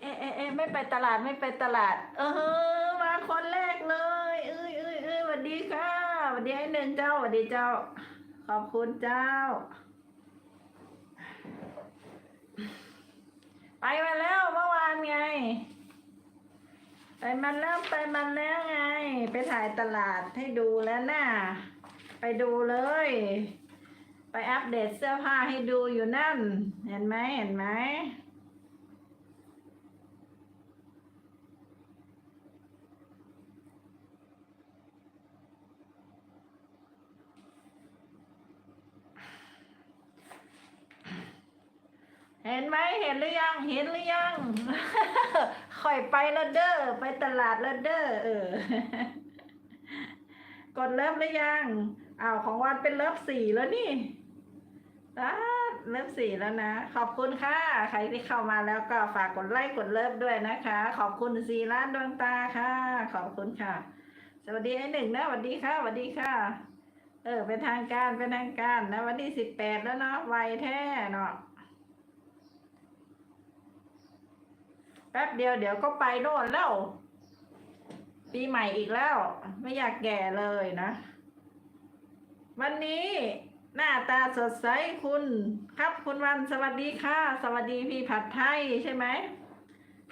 เอเอเอไม่ไปตลาดไม่ไปตลาด เออมาคนแรกเลยเอ้ยเอ้ยเอ้ยสวัสดีค่ะสวัสดีไอ้หนึ่งเจ้าสวัสดีเจ้า ขอบคุณเจ้า ไปมาแล้วเมื่อวานไง ไปมาแล้วไปมาแล้วไง ไปถ่ายตลาดให้ดูแล้วน่ะไปดูเลย ไปอัปเดตเสื้อผ้าให้ดูอยู่นั่น เห็นไหมเห็นไหม เห็นไหมเห็นหรือยัง เห็นหรือยังค่อยไปล้วเด้อไปตลาดล้วเด้อเออกดเลิฟหรือยังอ้าวของวันเป็นเลิฟสี่แล้วนี่อ่าเลิฟสี่แล้วนะ ขอบคุณค่ะ ใครที่เข้ามาแล้วก็ฝากกดไลค์กดเลิฟด้วยนะคะ ขอบคุณสีล้านดวงตาค่ะ ขอบคุณค่ะ สวัสดีไอ้หนึ่งนะสวัสดีค่ะสวัสดีค่ะ เออเป็นทางการเป็นทางการนะวันที่สิบแปดแล้วเนาะไวแท้เนาะ ป๊บเดียวเดี๋ยวก็ไปโน่นแล้ว ปีใหม่อีกแล้ว ไม่อยากแก่เลยนะ วันนี้หน้าตาสดใสคุณครับคุณวันสวัสดีค่ะ สวัสดีพี่ผัดไทยใช่ไหม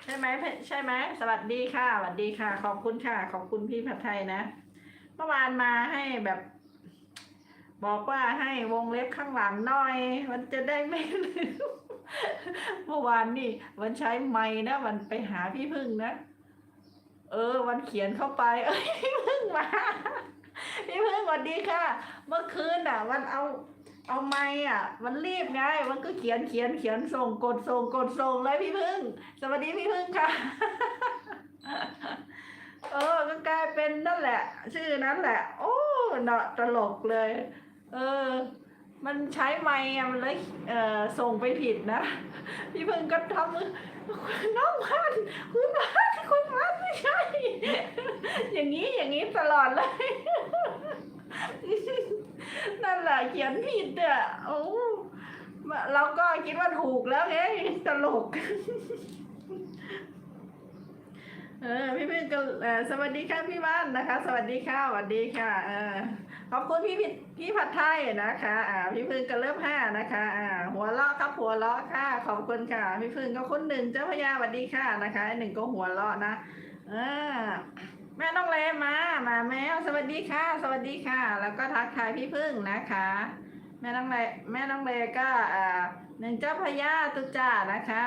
ใช่ไหมใช่ไหมสวัสดีค่ะสวัสดีค่ะ ขอบคุณค่ะ ขอบคุณพี่ผัดไทยนะเมื่อวานมาให้แบบ บอกว่าให้วงเล็บข้างหลังหน่อย มันจะได้ไม่ลืม เมื่อวานนี่วันใช้ไม้นะวันไปหาพี่พึ่งนะ เออ วันเขียนเข้าไป เอ้ยพี่พึ่งมา พี่พึ่งสวัสดีค่ะ เมื่อคืนอะ วันเอาเอาไม้อะ มันรีบไง มันก็เขียนเขียนเขียนส่งกดส่งกดส่งเลยพี่พึ่ง สวัสดีพี่พึ่งค่ะ เออ ก็กลายเป็นนั่นแหละ ชื่อนั้นแหละ โอ้เนาะตลกเลย เออ มันใช้ไม้อะมันเลยเอ่อส่งไปผิดนะ พี่พึ่งก็ทำมือน้องพันคุณพันคุณพันไม่ใช่ อย่างนี้อย่างนี้ตลอดเลย นั่นแหละเขียนผิดอะโอ้เราก็คิดว่าถูกแล้วไงตลกเออพี่พึ่งก็สวัสดีค่ะพี่บ้านนะคะ สวัสดีค่ะสวัสดีค่ะ เออ ขอบคุณพี่พี่พี่ผัดไทยนะคะ อ่า พี่พึ่งก็เริ่มห้านะคะ อ่า หัวเราะครับหัวเราะค่ะ ขอบคุณค่ะ พี่พึ่งก็คนหนึ่งเจ้าพระยาสวัสดีค่ะนะคะหนึ่งก็หัวเราะนะเออแม่น้องเลมา มาแมวสวัสดีค่ะ สวัสดีค่ะ แล้วก็ทักทายพี่พึ่งนะคะ แม่น้องเลแม่น้องเลก็อ่าหนึ่งเจ้าพระยาตุจ่านะคะ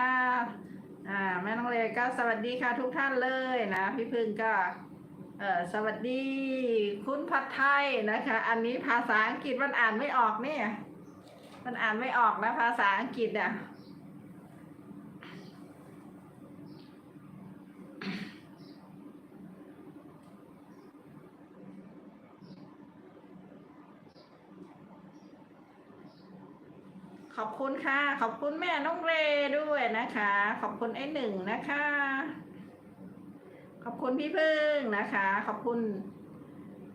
อ่าแม่น้องเลก็สวัสดีค่ะทุกท่านเลยนะ พี่พึ่งก็ เออสวัสดี คุณพัดไทยนะคะ อันนี้ภาษาอังกฤษมันอ่านไม่ออกเนี่ย มันอ่านไม่ออกนะภาษาอังกฤษอะขอบคุณค่ะ ขอบคุณแม่น้องเรด้วยนะคะ ขอบคุณไอ้หนึ่งนะคะ คุณพี่พึ่งนะคะ ขอบคุณ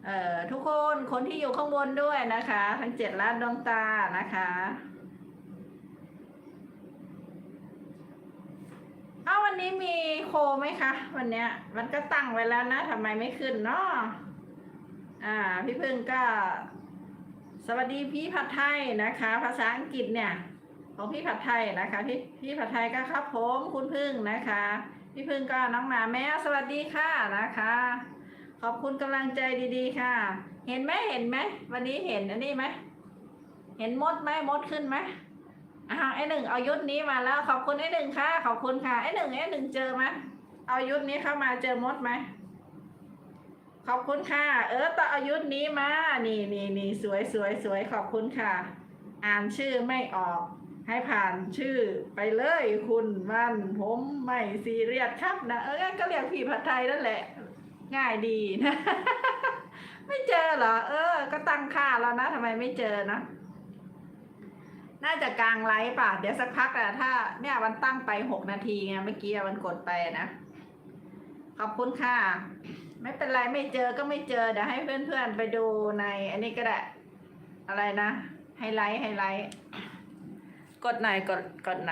เอ่อทุกคนคนที่อยู่ข้างบนด้วยนะคะ ทั้งเจ็ดล้านดวงตานะคะ เอาวันนี้มีโคไหมคะ วันเนี้ยมันก็ตั้งไว้แล้วนะทำไมไม่ขึ้นเนาะอ่า พี่พึ่งก็ สวัสดีพี่ผัดไทยนะคะ ภาษาอังกฤษเนี่ย ของพี่ผัดไทยนะคะ พี่พี่ผัดไทยก็ครับผมคุณพึ่งนะคะ พี่พึ่งก็น้องหมาแมวสวัสดีค่ะนะคะ ขอบคุณกำลังใจดีๆ ค่ะ เห็นไหมเห็นไหมวันนี้เห็นอันนี้ไหมเห็นมดไหมมดขึ้นไหมอ้าวไอหนึ่งเอายุทธนี้มาแล้ว ขอบคุณไอหนึ่งค่ะ ขอบคุณค่ะไอหนึ่งไอหนึ่งเจอไหมเอายุทธนี้เข้ามาเจอมดไหมขอบคุณค่ะ เออต่ออายุธนี้มา นี่นี่นี่สวยสวยสวยขอบคุณค่ะ อ่านชื่อไม่ออก ให้ผ่านชื่อไปเลยคุณมันผมไม่ซีเรียสครับนะเออก็เรียกพี่ผัดไทยนั่นแหละ ง่ายดีนะ ไม่เจอเหรอ เออ ก็ตั้งค่าแล้วนะทำไมไม่เจอนะ น่าจะกลางไลฟ์ป่ะ เดี๋ยวสักพักอะถ้า เนี่ยมันตั้งไปหกนาทีไงเมื่อกี้มันกดไปนะ ขอบคุณค่ะ ไม่เป็นไรไม่เจอก็ไม่เจอ เดี๋ยวให้เพื่อนๆไปดูใน อันนี้ก็ได้ อะไรนะไฮไลท์ไฮไลท์ กดไหนอยกดกดไหนอย